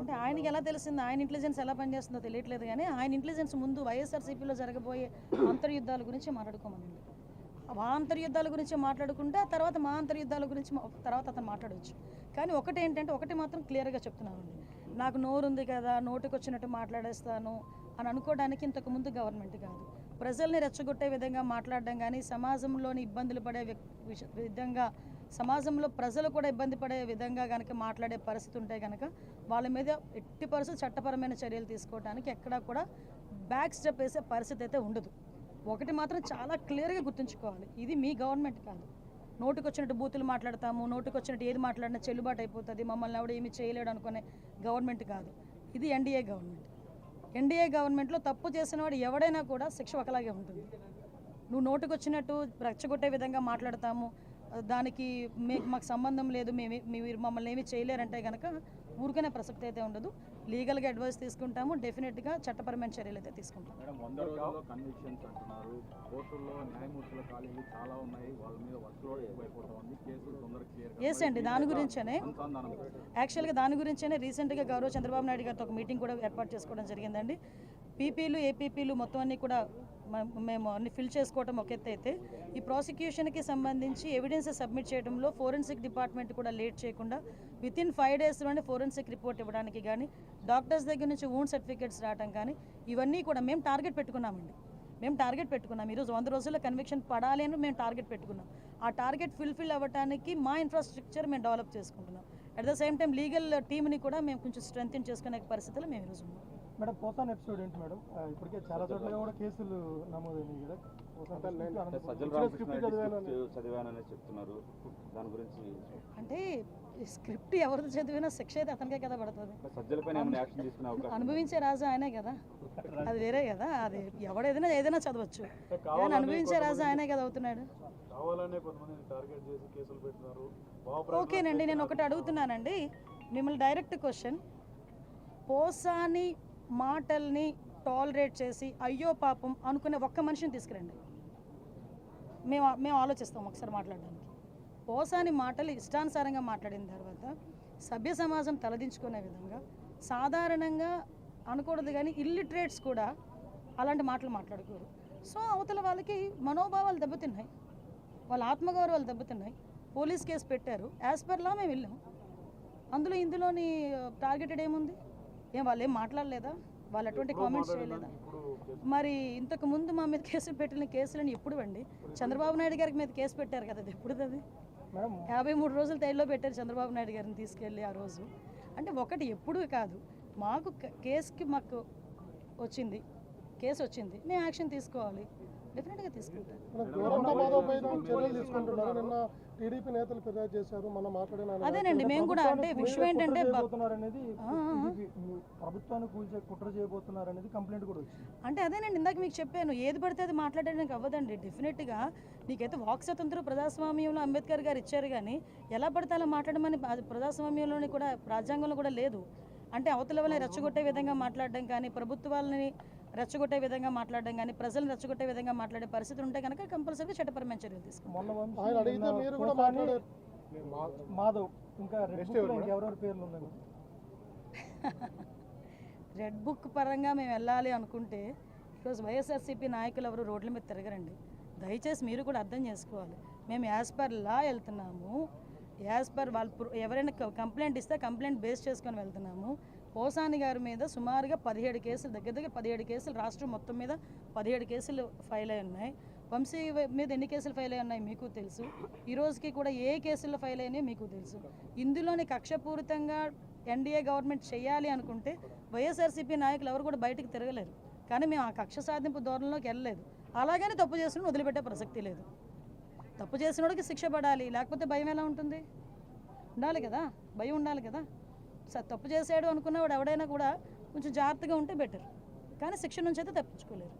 అంటే ఆయనకి ఎలా తెలిసింది? ఆయన ఇంటెలిజెన్స్ ఎలా పనిచేస్తుందో తెలియట్లేదు కానీ ఆయన ఇంటెలిజెన్స్ ముందు వైఎస్ఆర్సీపీలో జరగబోయే అంతర్యుద్ధాల గురించి మాట్లాడుకోమనండి. మా అంతర్యుద్ధాల గురించి మాట్లాడుకుంటే ఆ తర్వాత మా అంతర్యుద్ధాల గురించి తర్వాత అతను మాట్లాడవచ్చు కానీ ఒకటి ఏంటంటే ఒకటి మాత్రం క్లియర్గా చెప్తున్నానండి. నాకు నోరు ఉంది కదా నోటికి వచ్చినట్టు మాట్లాడేస్తాను అని అనుకోవడానికి ఇంతకు ముందు గవర్నమెంట్ కాదు. ప్రజల్ని రెచ్చగొట్టే విధంగా మాట్లాడడం కానీ సమాజంలోని ఇబ్బందులు పడే విధంగా సమాజంలో ప్రజలు కూడా ఇబ్బంది పడే విధంగా కనుక మాట్లాడే పరిస్థితి ఉంటే కనుక వాళ్ళ మీద ఎట్టి పరిస్థితి చట్టపరమైన చర్యలు తీసుకోవడానికి ఎక్కడా కూడా బ్యాక్ స్టెప్ వేసే పరిస్థితి అయితే ఉండదు. ఒకటి మాత్రం చాలా క్లియర్గా గుర్తుంచుకోవాలి. ఇది మీ గవర్నమెంట్ కాదు. నోటికి వచ్చినట్టు బూతులు మాట్లాడతాము నోటుకొచ్చినట్టు ఏది మాట్లాడినా చెల్లుబాటు అయిపోతుంది మమ్మల్ని ఎవడు ఏమీ చేయలేడు అనుకునే గవర్నమెంట్ కాదు. ఇది ఎన్డీఏ గవర్నమెంట్. ఎన్డీఏ గవర్నమెంట్లో తప్పు చేసిన వాడు ఎవడైనా కూడా శిక్ష ఒకలాగే ఉంటుంది. నువ్వు నోటుకొచ్చినట్టు రెచ్చగొట్టే విధంగా మాట్లాడతాము దానికి మే మాకు సంబంధం లేదు మేము మీరు మమ్మల్ని ఏమీ చేయలేరంటే కనుక ఊరికనే ప్రసక్తి అయితే ఉండదు. లీగల్గా అడ్వైస్ తీసుకుంటాము డెఫినెట్గా చట్టపరమైన చర్యలు అయితే తీసుకుంటాం. ఎస్ అండి దాని గురించేనే. యాక్చువల్గా దాని గురించేనే రీసెంట్గా గౌరవ చంద్రబాబు నాయుడు గారితో ఒక మీటింగ్ కూడా ఏర్పాటు చేసుకోవడం జరిగిందండి. పీపీలు ఏపీపీలు మొత్తం అన్ని కూడా మేము అన్ని ఫిల్ చేసుకోవటం ఒక ఎత్తు అయితే ఈ ప్రాసిక్యూషన్కి సంబంధించి ఎవిడెన్స్ సబ్మిట్ చేయడంలో ఫోరెన్సిక్ డిపార్ట్మెంట్ కూడా లేట్ చేయకుండా విత్ ఇన్ ఫైవ్ డేస్లోనే ఫోరెన్సిక్ రిపోర్ట్ ఇవ్వడానికి కానీ డాక్టర్స్ దగ్గర నుంచి ఓన్ సర్టిఫికేట్స్ రావడం కానీ ఇవన్నీ కూడా మేము టార్గెట్ పెట్టుకున్నామండి. మేము టార్గెట్ పెట్టుకున్నాం. ఈరోజు వంద రోజుల్లో కన్విక్షన్ పడాలి అని మేము టార్గెట్ పెట్టుకున్నాం. ఆ టార్గెట్ ఫుల్ఫిల్ అవ్వడానికి మా ఇన్ఫ్రాస్ట్రక్చర్ మేము డెవలప్ చేసుకుంటున్నాం. At the same time legal టీమ్ని కూడా మేము కొంచెం స్ట్రెంగ్ చేసుకునే పరిస్థితుల్లో మేము ఈరోజు ఉన్నాం. మేడం పోసాన్ ఎపిసోడ్ ఏంటి మేడం. ఇప్పటికే చాలా చోట్ల కూడా కేసులు నమోదైనాయి కదా. దాని గురించి అంటే స్క్రిప్ట్ ఎవరిది చదివినా శిక్ష అయితే అతనికే కదా పడుతుంది. సజ్జల పైన ఏమైనా యాక్షన్ తీసుకునే అవకాశం అనుభవించే రాజు ఆయనే కదా. అది వేరే కదా. అది ఎవడేదైనా ఏదైనా చదవచ్చు. కానీ అనుభవించే రాజు ఆయనే కదా అవుతున్నాడు. కావాలనే కొంతమందిని టార్గెట్ చేసి కేసులు పెట్టినారు ఓకేనండి నేను ఒకటి అడుగుతున్నానండి. మిమ్మల్ని డైరెక్ట్ క్వశ్చన్. పోసాని మాటల్ని టాలరేట్ చేసి అయ్యో పాపం అనుకునే ఒక్క మనిషిని తీసుకురండి. మేము మేము ఆలోచిస్తాం ఒకసారి మాట్లాడడానికి. పోసాని మాటలు ఇష్టానుసారంగా మాట్లాడిన తర్వాత సభ్య సమాజం తలదించుకునే విధంగా సాధారణంగా అనకూడదు కానీ ఇల్లిటరేట్స్ కూడా అలాంటి మాటలు మాట్లాడుకోరు. సో అవతల వాళ్ళకి మనోభావాలు దెబ్బతిన్నాయి. వాళ్ళ ఆత్మగౌరవాలు దెబ్బతిన్నాయి. పోలీస్ కేసు పెట్టారు. యాజ్ పర్ లా మేము వెళ్ళాం. అందులో ఇందులోని టార్గెటెడ్ ఏముంది? ఏం వాళ్ళు ఏం మాట్లాడలేదా? వాళ్ళు అటువంటి కామెంట్స్ చేయలేదా? మరి ఇంతకు ముందు మా మీద కేసులు పెట్టిన కేసులని ఎప్పుడు అండి చంద్రబాబు నాయుడు గారికి మీద కేసు పెట్టారు కదా అది ఎప్పుడు అది మేడం యాభై మూడు రోజులు తైల్లో పెట్టారు చంద్రబాబు నాయుడు గారిని తీసుకెళ్ళి ఆ రోజు. అంటే ఒకటి ఎప్పుడూ కాదు మాకు కేసుకి మాకు వచ్చింది. కేసు వచ్చింది. మేము యాక్షన్ తీసుకోవాలి. డెఫినెట్గా తీసుకుంటాం గోరంట మాధవ్ పైన చర్యలు తీసుకుంటున్నారు. నిన్న టీడీపీ నేతలు ఫిర్యాదు చేశారు. మనం మాట్లాడిన ఆయన అదేనండి మేము కూడా అంటే విషయం ఏంటంటే ప్రభుత్వాన్ని కూల్చే కుట్ర చేయబోతున్నారు అనేది కంప్లైంట్ కూడా అంటే అదేనండి ఇందాక మీకు చెప్పాను ఏది పడితే అది మాట్లాడడానికి అవ్వదండి. డెఫినెట్గా నీకైతే వాక్ స్వతంత్రం ప్రజాస్వామ్యంలో అంబేద్కర్ గారు ఇచ్చారు కానీ ఎలా పడితే అలా మాట్లాడమని ప్రజాస్వామ్యంలోని కూడా రాజ్యాంగంలో కూడా లేదు. అంటే అవతల వాళ్ళని రెచ్చగొట్టే విధంగా మాట్లాడడం కానీ ప్రభుత్వాలని రెచ్చగొట్టే విధంగా మాట్లాడడం కానీ ప్రజలను రెచ్చగొట్టే విధంగా మాట్లాడే పరిస్థితులు ఉంటే కనుక కంపల్సరీగా చట్టపరమైన చర్యలు తీసుకుంటాం మొన్న వంశీ ఆయన అడిగితే నిన్న మీరు కూడా పోసాని, మాట్లాడారు. మాధవ్ ఇంకా రెడ్ బుక్లో ఇంకెవరెవరి పేర్లు ఉన్నాయి? రెడ్ బుక్ పరంగా మేము వెళ్ళాలి అనుకుంటే ఈరోజు వైఎస్ఆర్సీపీ నాయకులు ఎవరు రోడ్ల మీద తిరగరండి. దయచేసి మీరు కూడా అర్థం చేసుకోవాలి. మేము యాజ్ పర్ లా వెళ్తున్నాము. యాజ్ పర్ వాళ్ళు ఎవరైనా కంప్లైంట్ ఇస్తే కంప్లైంట్ బేస్ చేసుకొని వెళ్తున్నాము. పోసాని గారి మీద సుమారుగా పదిహేడు కేసులు దగ్గర దగ్గర పదిహేడు కేసులు రాష్ట్రం మొత్తం మీద పదిహేడు కేసులు ఫైల్ అయి ఉన్నాయి. వంశీ మీద ఎన్ని కేసులు ఫైల్ అయి ఉన్నాయి మీకు తెలుసు. ఈ రోజుకి కూడా ఏ కేసులు ఫైల్ అయినాయి మీకు తెలుసు. ఇందులోని కక్షపూరితంగా ఎన్డీఏ గవర్నమెంట్ చేయాలి అనుకుంటే వైఎస్ఆర్సీపీ నాయకులు ఎవరు కూడా బయటకు తిరగలేరు. కానీ మేము ఆ కక్ష సాధింపు ధోరణిలోకి వెళ్ళలేదు. అలాగని తప్పు చేసిన వదిలిపెట్టే ప్రసక్తి లేదు. తప్పు చేసినోడికి శిక్ష పడాలి. లేకపోతే భయం ఎలా ఉంటుంది? ఉండాలి కదా? భయం ఉండాలి కదా? తప్పు చేసాడు అనుకున్నవాడు ఎవడైనా కూడా కొంచెం జాగ్రత్తగా ఉంటే బెటర్. కానీ శిక్ష నుంచి అయితే తప్పించుకోలేరు.